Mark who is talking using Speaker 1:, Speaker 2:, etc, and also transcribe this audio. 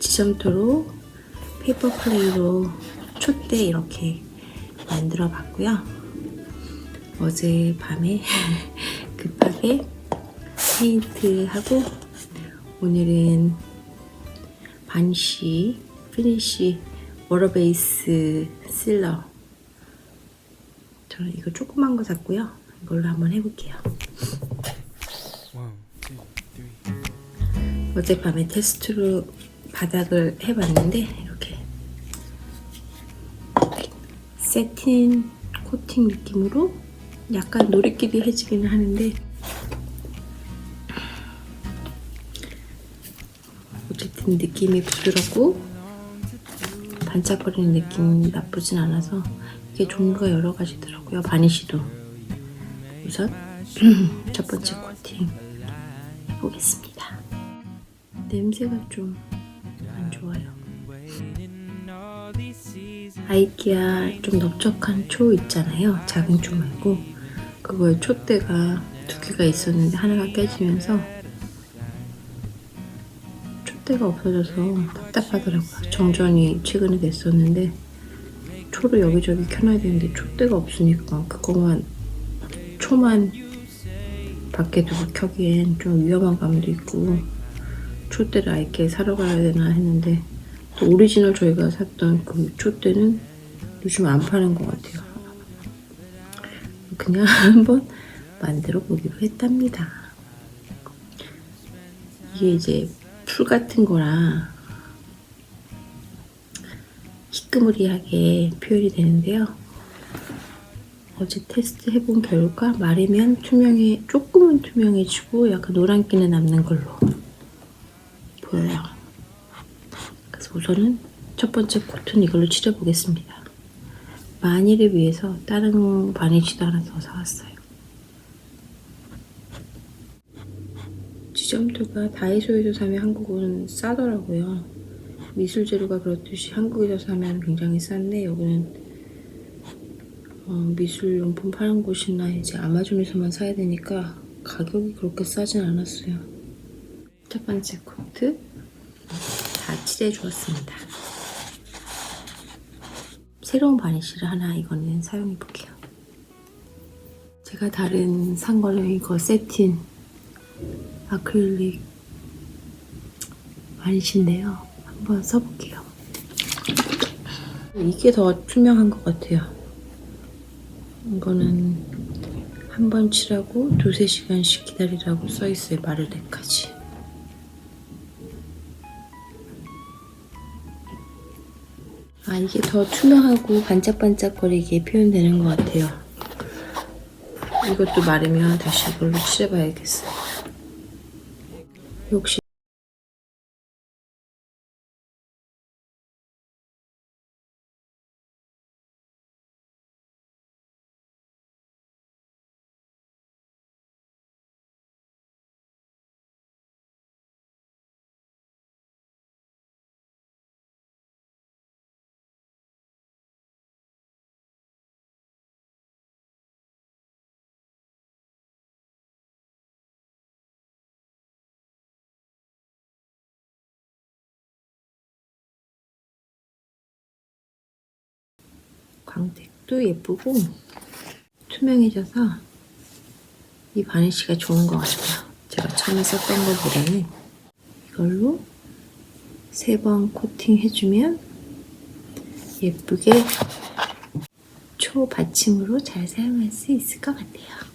Speaker 1: 지점토로 페이퍼 클레이로 촛대 이렇게 만들어 봤고요. 어제 밤에 급하게 페인트하고 오늘은 반시 피니쉬 워터 베이스 실러 저는 이거 조그만 거 샀고요. 이걸로 한번 해볼게요. 어젯밤에 테스트로 바닥을 해봤는데 이렇게 세틴 코팅 느낌으로 약간 노리끼리 해지기는 하는데 어쨌든 느낌이 부드럽고 반짝거리는 느낌이 나쁘진 않아서 이게 종류가 여러 가지더라고요. 바니쉬도. 우선 첫 번째 코팅 해보겠습니다. 냄새가 좀 아이키아 좀 넓적한 초 있잖아요. 작은 초 말고. 그거에 촛대가 두 개가 있었는데 하나가 깨지면서 촛대가 없어져서 답답하더라고요. 정전이 최근에 됐었는데 초를 여기저기 켜놔야 되는데 촛대가 없으니까 그거만 초만 밖에 두고 켜기엔 좀 위험한 감도 있고 촛대를 아이께 사러 가야 되나 했는데 또 오리지널 저희가 샀던 그 촛대는 요즘 안 파는 것 같아요. 그냥 한번 만들어 보기로 했답니다. 이게 이제 풀 같은 거라 희끄무리하게 표현이 되는데요. 어제 테스트 해본 결과 마르면 투명해 조금은 투명해지고 약간 노란기는 남는 걸로 보여요. 우선은 첫 번째 코트는 이걸로 칠해보겠습니다. 만일을 위해서 다른 바니쉬도 하나 더 사왔어요. 지점토가 다이소에서 사면 한국은 싸더라고요. 미술 재료가 그렇듯이 한국에서 사면 굉장히 싼데 여기는 어, 미술용품 파는 곳이나 이제 아마존에서만 사야 되니까 가격이 그렇게 싸진 않았어요. 첫 번째 코트 다 칠해 주었습니다. 새로운 바니쉬를 하나 이거는 사용해 볼게요. 제가 다른 산 거는 이거 세틴 아크릴릭 바니쉬인데요. 한번 써볼게요. 이게 더 투명한 것 같아요. 이거는 한 번 칠하고 두세 시간씩 기다리라고 써있어요. 마를 때까지. 아 이게 더 투명하고 반짝반짝거리게 표현되는 것 같아요. 이것도 마르면 다시 이걸로 칠해봐야겠어요. 역시 광택도 예쁘고 투명해져서 이 바니쉬가 좋은 것 같아요. 제가 처음에 썼던 것보다는 이걸로 세 번 코팅 해주면 예쁘게 초 받침으로 잘 사용할 수 있을 것 같아요.